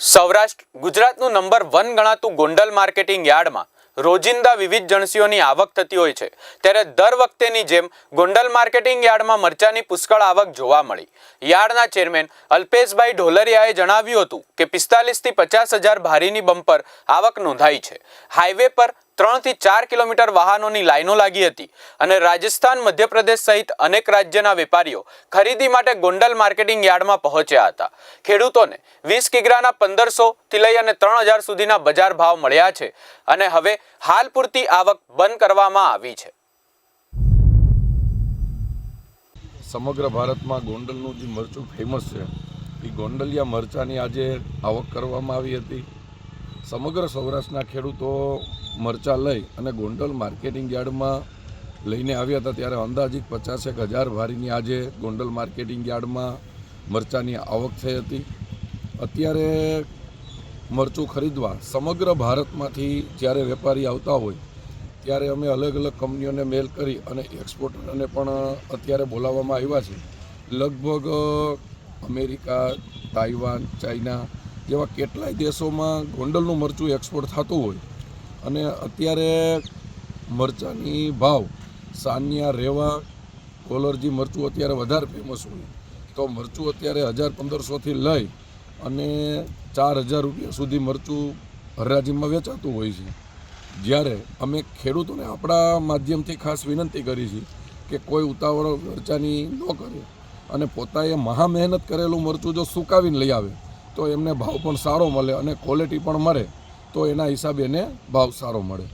સૌરાષ્ટ્ર, ગુજરાતનું number one ગણાતું Gondal marketing યાર્ડમાં રોજિંદા વિવિધ જણસીઓની આવક થતી હોય છે. ત્યારે દર વખતેની જેમ ગોંડલ માર્કેટિંગ યાર્ડમાં મરચાની પુષ્કળ આવક જોવા મળી. યાર્ડના ચેરમેન અલ્પેશભાઈ ઢોલરિયાએ જણાવ્યું હતું કે પિસ્તાલીસથી પચાસ હજાર ભારીની બમ્પર આવક નોંધાઈ છે. હાઈવે પર ત્રણથી ચાર કિલોમીટર વાહનોની લાઈનો લાગી હતી અને રાજસ્થાન, મધ્યપ્રદેશ સહિત અનેક રાજ્યના વેપારીઓ ખરીદી માટે ગોંડલ માર્કેટિંગ યાર્ડમાં પહોંચ્યા હતા. ખેડૂતોને વીસ કિગ્રાના પંદરસોથી લઈ અને ત્રણ હજાર સુધીના બજાર ભાવ મળ્યા છે અને હવે હાલ પૂરતી આવક બંધ કરવામાં આવી છે. સમગ્ર ભારતમાં ગોંડલનું જે મરચું ફેમસ છે, એ ગોંડલિયા મરચાંની આજે આવક કરવામાં આવી હતી. સમગ્ર સૌરાષ્ટ્રના ખેડૂતો મરચાં લઈ અને ગોંડલ માર્કેટિંગ યાર્ડમાં લઈને આવ્યા હતા ત્યારે અંદાજિત પચાસેક હજાર ભારીની આજે ગોંડલ માર્કેટિંગ યાર્ડમાં મરચાંની આવક થઈ હતી. અત્યારે મરચું ખરીદવા સમગ્ર ભારતમાંથી જ્યારે વેપારી આવતા હોય, ત્યારે અમે અલગ અલગ કંપનીઓને મેલ કરી અને એક્સપોર્ટરને પણ અત્યારે બોલાવવામાં આવ્યા છે. લગભગ અમેરિકા, તાઇવાન, ચાઇના જેવા કેટલાય દેશોમાં ગોંડલનું મરચું એક્સપોર્ટ થતું હોય અને અત્યારે મરચાંની ભાવ સાનિયા, રેવા, કોલરજી મરચું અત્યારે વધારે ફેમસ હોય. તો મરચું અત્યારે હજાર પંદરસોથી લઈ અને ચાર હજાર રૂપિયા સુધી મરચું હરરાજીમાં વેચાતું હોય છે. જ્યારે અમે ખેડૂતોને આપણા માધ્યમથી ખાસ વિનંતી કરી છે કે કોઈ ઉતાવળ મરચાની ન કરે અને પોતાએ મહા મહેનત કરેલું મરચું જો સુકાવીને લઈ આવે તો એમને ભાવ પણ સારો મળે અને ક્વોલિટી પણ મળે, તો એના હિસાબે એને ભાવ સારો મળે.